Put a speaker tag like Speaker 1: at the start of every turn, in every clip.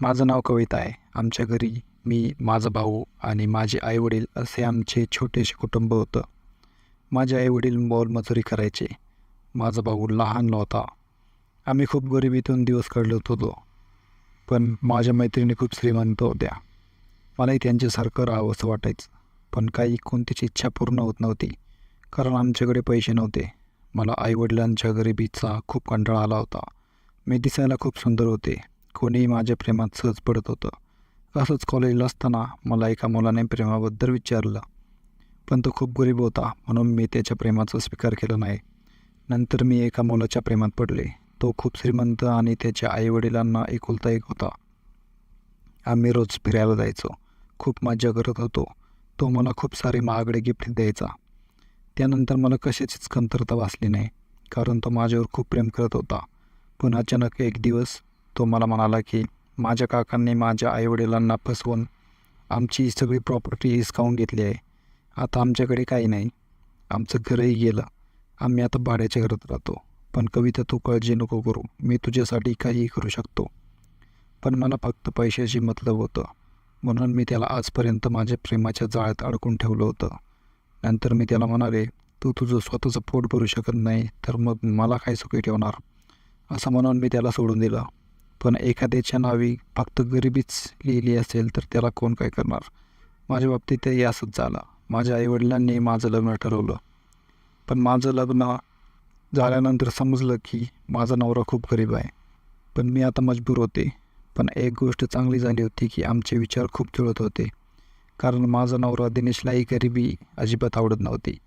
Speaker 1: माझं नाव कविता आहे. आमच्या घरी मी माझा भाऊ आणि माझे आईवडील असे आमचे छोटेसे कुटुंब होतं. माझे आईवडील मोलमजुरी करायचे. माझा भाऊ लहान होता आम्ही खूप गरिबीतून दिवस काढत होतो. पण माझ्या मैत्रिणी खूप श्रीमंत होत्या. मलाही त्यांच्यासारखं राहावं असं वाटायचं. पण काही कोणतीच इच्छा पूर्ण होत नव्हती. कारण आमच्याकडे पैसे नव्हते. मला आईवडिलांच्या गरिबीचा खूप कंटाळा आला होता. मी दिसायला खूप सुंदर होते. कोणीही माझ्या प्रेमात सहज पडत होतं. असंच कॉलेजला असताना मला एका मुलाने प्रेमाबद्दल विचारलं. पण तो खूप गरीब होता म्हणून मी त्याच्या प्रेमाचा स्वीकार केला नाही. नंतर मी एका मुलाच्या प्रेमात पडले. तो खूप श्रीमंत आणि त्याच्या आईवडिलांना एकुलता एक होता. आम्ही रोज फिरायला जायचो. खूप मज्जा करत होतो. तो मला खूप सारे महागडे गिफ्ट द्यायचा. त्यानंतर मला कशाचीच कमतरता वाचली नाही कारण तो माझ्यावर खूप प्रेम करत होता. पण अचानक एक दिवस तो मला म्हणाला की माझ्या काकांनी माझ्या आईवडिलांना फसवून आमची सगळी प्रॉपर्टी हिसकावून घेतली आहे. आता आमच्याकडे काही नाही. आमचं घरही गेलं. आम्ही आता भाड्याच्या घरात राहतो. पण कविता तू काळजी नको करू. मी तुझ्यासाठी काहीही करू शकतो. पण मला फक्त पैशाची मतलब होतं. म्हणून मी त्याला आजपर्यंत माझ्या प्रेमाच्या जाळ्यात अडकून ठेवलं होतं. नंतर मी त्याला म्हणाले तू तुझं स्वतःचं पोट भरू शकत नाही तर मग मला काय सुखी ठेवणार? असं म्हणून मी त्याला सोडून दिलं. पण एखाद्याच्या नावी फक्त गरिबीच लिहिली असेल तर त्याला कोण काय करणार? माझ्या बाबतीत ते असंच झालं. माझ्या आईवडिलांनी माझं लग्न ठरवलं. पण माझं लग्न झाल्यानंतर समजलं की माझा नवरा खूप गरीब आहे. पण मी आता मजबूर होते. पण एक गोष्ट चांगली झाली होती की आमचे विचार खूप जुळत होते. कारण माझा नवरा दिनेशलाही गरिबी अजिबात आवडत नव्हती.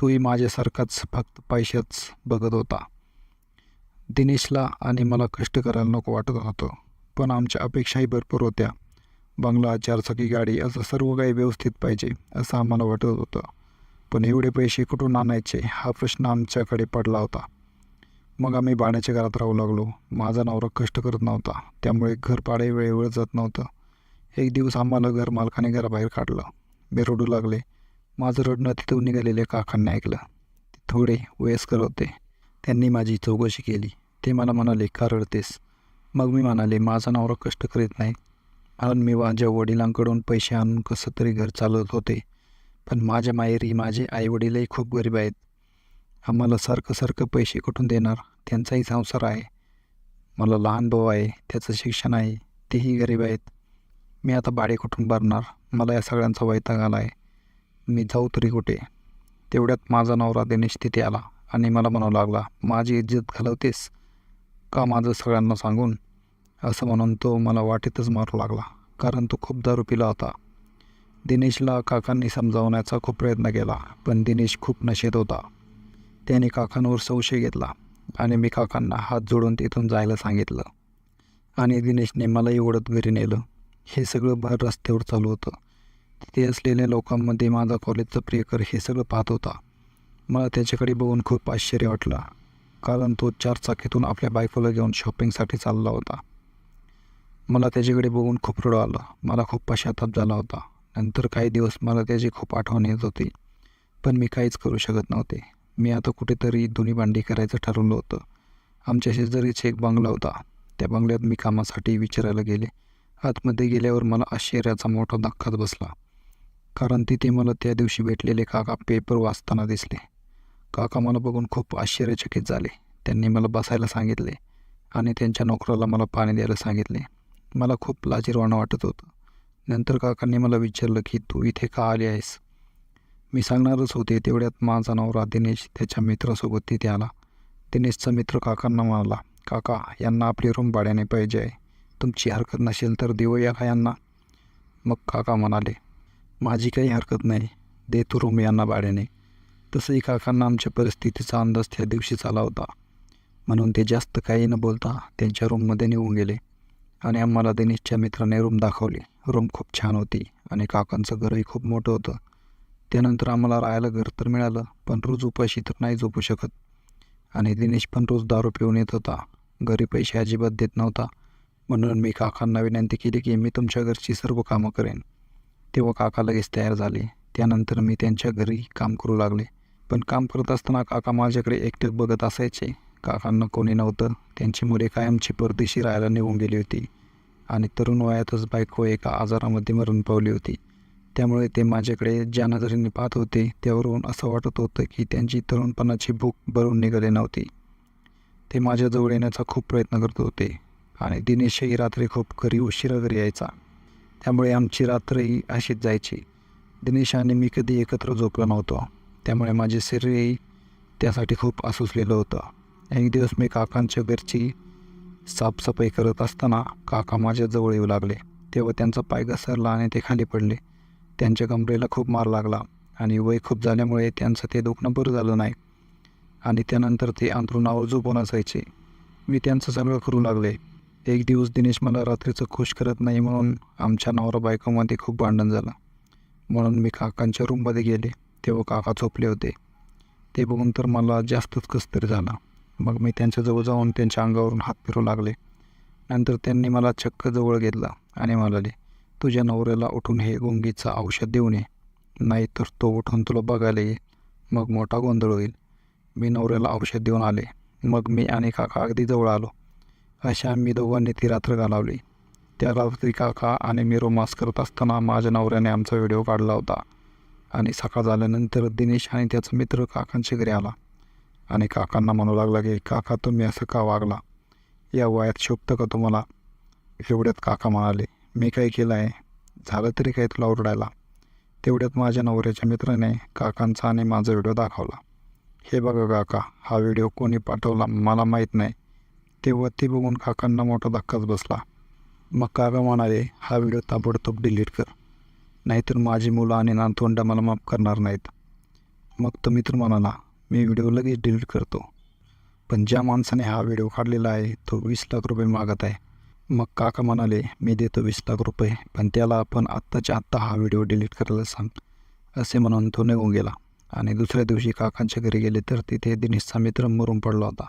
Speaker 1: तोही माझ्यासारखाच फक्त पैशाच बघत होता. दिनेशला आणि मला कष्ट करायला नको वाटत होतं पण आमच्या अपेक्षाही भरपूर होत्या. बंगला चारचाकी गाडी असं सर्व काही व्यवस्थित पाहिजे असं आम्हाला वाटत होतं. पण एवढे पैसे कुठून आणायचे हा प्रश्न आमच्याकडे पडला होता. मग आम्ही भाड्याच्या घरात राहू लागलो. माझा नवरा कष्ट करत नव्हता त्यामुळे घर पाडे वेळेवर जात नव्हतं. एक दिवस आम्हाला घर मालकाने घराबाहेर काढलं. मी रडू लागले. माझं रडणं तिथून निघालेल्या काकांनी ऐकलं. ते थोडे वयस्कर होते. त्यांनी माझी चौकशी केली. ते मला म्हणाले का रडतेस मग मी म्हणाले माझा नवरा कष्ट करीत नाही. म्हणून मी माझ्या वडिलांकडून पैसे आणून कसं तरी घर चालवत होते. पण माझ्या माहेरी माझे आईवडीलही खूप गरीब आहेत. आम्हाला सारखं सारखं पैसे कुठून देणार? त्यांचाही संसार आहे. मला लहान भाऊ आहे त्याचं शिक्षण आहे तेही गरीब आहेत. मी आता भाडे कुठून भरणार? मला या सगळ्यांचा वैताग आला आहे मी जाऊ तरी कुठे? तेवढ्यात माझा नवरा दिनेश तिथे आला. आणि मला म्हणावं लागला माझी इज्जत घालवतेस का माझं सगळ्यांना सांगून? असं म्हणून तो मला वाटेतच मारू लागला कारण तो खूप दारू पिला होता. दिनेशला काकांनी समजावण्याचा खूप प्रयत्न केला पण दिनेश खूप नशेत होता. त्याने काकांवर संशय घेतला आणि मी काकांना हात जोडून तिथून जायला सांगितलं. आणि दिनेशने मलाही ओढत घरी नेलं. हे सगळं भर रस्त्यावर चालू होतं. तिथे असलेल्या लोकांमध्ये माझा कॉलेजचा प्रियकर हे सगळं पाहत होता. मला त्याच्याकडे बघून खूप आश्चर्य वाटलं कारण तो चार चाकीतून आपल्या बायकोला घेऊन शॉपिंगसाठी चालला होता. मला त्याच्याकडे बघून खूप रडू आलं. मला खूप पश्चाताप झाला होता. नंतर काही दिवस मला त्याची खूप आठवण येत होती पण मी काहीच करू शकत नव्हते. मी आता कुठेतरी धुनी भांडी करायचं ठरवलं होतं. आमच्या शेजारीच एक बंगला होता त्या बंगल्यात मी कामासाठी विचारायला गेले. आतमध्ये गेल्यावर मला आश्चर्याचा मोठा धक्काच बसला कारण तिथे मला त्या दिवशी भेटलेले काका पेपर वाचताना दिसले. काका मला बघून खूप आश्चर्यचकित झाले. त्यांनी मला बसायला सांगितले आणि त्यांच्या नोकराला मला पाणी द्यायला सांगितले. मला खूप लाजीरवाणं वाटत होतं. नंतर काकांनी मला विचारलं की तू इथे का आली आहेस? मी सांगणारच होते. तेवढ्यात माझा नवरा दिनेश त्याच्या मित्रासोबत तिथे आला. दिनेशचा मित्र काकांना म्हणाला काका यांना आपली रूम भाड्याने पाहिजे आहे. तुमची हरकत नसेल तर देऊया का यांना? मग काका म्हणाले माझी काही हरकत नाही. दे तू रूम यांना भाड्याने. तसंही काकांना आमच्या परिस्थितीचा अंदाज त्या दिवशीच आला होता. म्हणून ते जास्त काही न बोलता त्यांच्या रूममध्ये निघून गेले. आणि आम्हाला दिनेशच्या मित्राने रूम दाखवली. रूम खूप छान होती आणि काकांचं घरही खूप मोठं होतं. त्यानंतर आम्हाला राहायला घर तर मिळालं पण रोज उपाशी तर नाही झोपू शकत. आणि दिनेश पण रोज दारू पिऊन येत होता. घरी पैसे अजिबात देत नव्हता. म्हणून मी काकांना विनंती केली की मी तुमच्या घरची सर्व कामं करेन. तेव्हा काका लगेच तयार झाले. त्यानंतर मी त्यांच्या घरी काम करू लागले. पण काम करत असताना काका माझ्याकडे एकटेच बघत असायचे. काकांना कोणी नव्हतं. त्यांची मुले कायमची परदेशी राहायला निघून गेली होती. आणि तरुण वयातच बायको एका आजारामध्ये मरण पावली होती. त्यामुळे ते माझ्याकडे ज्या नजरेने पाहत होते त्यावरून असं वाटत होतं की त्यांची तरुणपणाची भूक भरून निघाली नव्हती. ते माझ्याजवळ येण्याचा खूप प्रयत्न करत होते. आणि दिनेशही रात्री खूप घरी उशिरा घरी यायचा. त्यामुळे आमची रात्रही अशीच जायची. दिनेश आणि मी कधी एकत्र झोपलो नव्हतो. त्यामुळे माझे शरीरही त्यासाठी खूप आसुसलेलं होतं. एक दिवस मी काकांच्या घरची साफसफाई करत असताना काका माझ्याजवळ येऊ लागले. तेव्हा त्यांचा पाय घसरला आणि ते खाली पडले. त्यांच्या कमरेला खूप मार लागला आणि वय खूप झाल्यामुळे त्यांचं ते दुखणं बरं झालं नाही. आणि त्यानंतर ते अंथरुणावर झोपून असायचे मी त्यांचं सगळं करू लागले. एक दिवस दिनेश मला रात्रीचं खुश करत नाही म्हणून आमच्या नवरा बायकोमध्ये खूप भांडण झालं. म्हणून मी काकांच्या रूममध्ये गेले. तेव्हा काका झोपले होते. ते बघून तर मला जास्तच कसतरी झाला. मग मी त्यांच्याजवळ जाऊन त्यांच्या अंगावरून हात फिरू लागले. नंतर त्यांनी मला चक्क जवळ घेतला आणि म्हणाले तुझ्या नवऱ्याला उठून हे गुंगीचं औषध देऊन ये. नाही तर तो उठून तुला बघायला येईल. मग मोठा गोंधळ होईल. मी नवऱ्याला औषध देऊन आले. मग मी आणि काका अगदी जवळ आलो. अशा आम्ही दोघांनी ती रात्र घालवली. त्या रात्री काका आणि मी रोमांस करत असताना माझ्या नवऱ्याने आमचा व्हिडिओ काढला होता. आणि सकाळ झाल्यानंतर दिनेश आणि त्याचा मित्र काकांच्या घरी आला. आणि काकांना म्हणू लागला की काका तुम्ही असं का वागला? या वयात शोभतं का तुम्हाला? एवढ्यात काका म्हणाले मी काय केलं आहे? झालं तरी काय तुला ओरडायला? तेवढ्यात माझ्या नवऱ्याच्या मित्राने काकांचा आणि माझा व्हिडिओ दाखवला. हे बघा काका हा व्हिडिओ कोणी पाठवला मला माहीत नाही. तेव्हा ते बघून काकांना मोठा धक्काच बसला. मग काका म्हणाले हा व्हिडिओ ताबडतोब डिलीट कर. नाहीतर माझी मुलं आणि नातवंड मला माफ करणार नाहीत. मग तो मित्र म्हणाला मी व्हिडिओ लगेच डिलीट करतो. पण ज्या माणसाने हा व्हिडिओ काढलेला आहे तो वीस लाख रुपये मागत आहे. मग काका म्हणाले मी देतो वीस लाख रुपये पण त्याला आपण आत्ताच्या आत्ता हा व्हिडिओ डिलीट करायला सांग. असे म्हणून तो निघून गेला. आणि दुसऱ्या दिवशी काकांच्या घरी गेले तर तिथे दिनेशचा मित्र मरून पडला होता.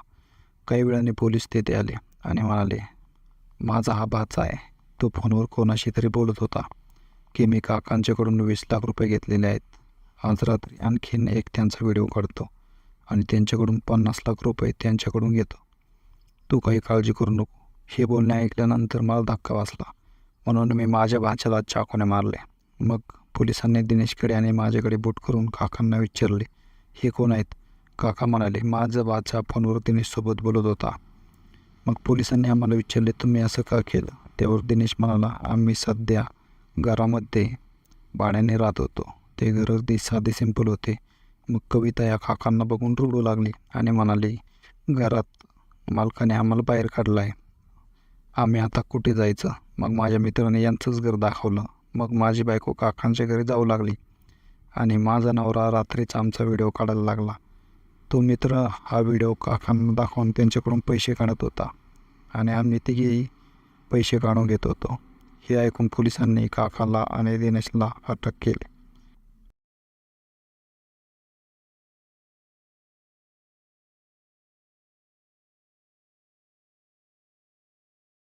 Speaker 1: काही वेळाने पोलीस तेथे आले आणि म्हणाले माझा हा भाचा आहे. तो फोनवर कोणाशी तरी बोलत होता. की मी काकांच्याकडून वीस लाख रुपये घेतलेले आहेत. आज रात्री आणखीन एक त्यांचा व्हिडिओ काढतो आणि त्यांच्याकडून पन्नास लाख रुपये त्यांच्याकडून घेतो. तू काही काळजी करू नको. हे बोलणे ऐकल्यानंतर मला धक्का वाचला म्हणून मी माझ्या भाच्याला चाकूने मारले. मग पोलिसांनी दिनेशकडे आणि माझ्याकडे बूट करून काकांना विचारले हे कोण आहेत? काका म्हणाले माझा भाचा फोनवर दिनेशसोबत बोलत होता. मग पोलिसांनी आम्हाला विचारले तुम्ही असं का केलं? त्यावर दिनेश म्हणाला आम्ही सध्या घरामध्ये भाड्याने राहत होतो. ते घर अगदी साधे सिंपल होते. मग कविता या काकांना बघून रडू लागली आणि म्हणाली घरात मालकाने आम्हाला बाहेर काढलं आहे आम्ही आता कुठे जायचं? मग माझ्या मित्राने यांचंच घर दाखवलं. मग माझी बायको काकांच्या घरी जाऊ लागली आणि माझा नवरा रात्रीचा आमचा व्हिडिओ काढायला लागला. तो मित्र हा व्हिडिओ काकांना दाखवून त्यांच्याकडून पैसे काढत होता आणि आम्ही तिघेही पैसे काढून घेत होतो. हे ऐकून पोलिसांनी काकाला आणि दिनेशला अटक केली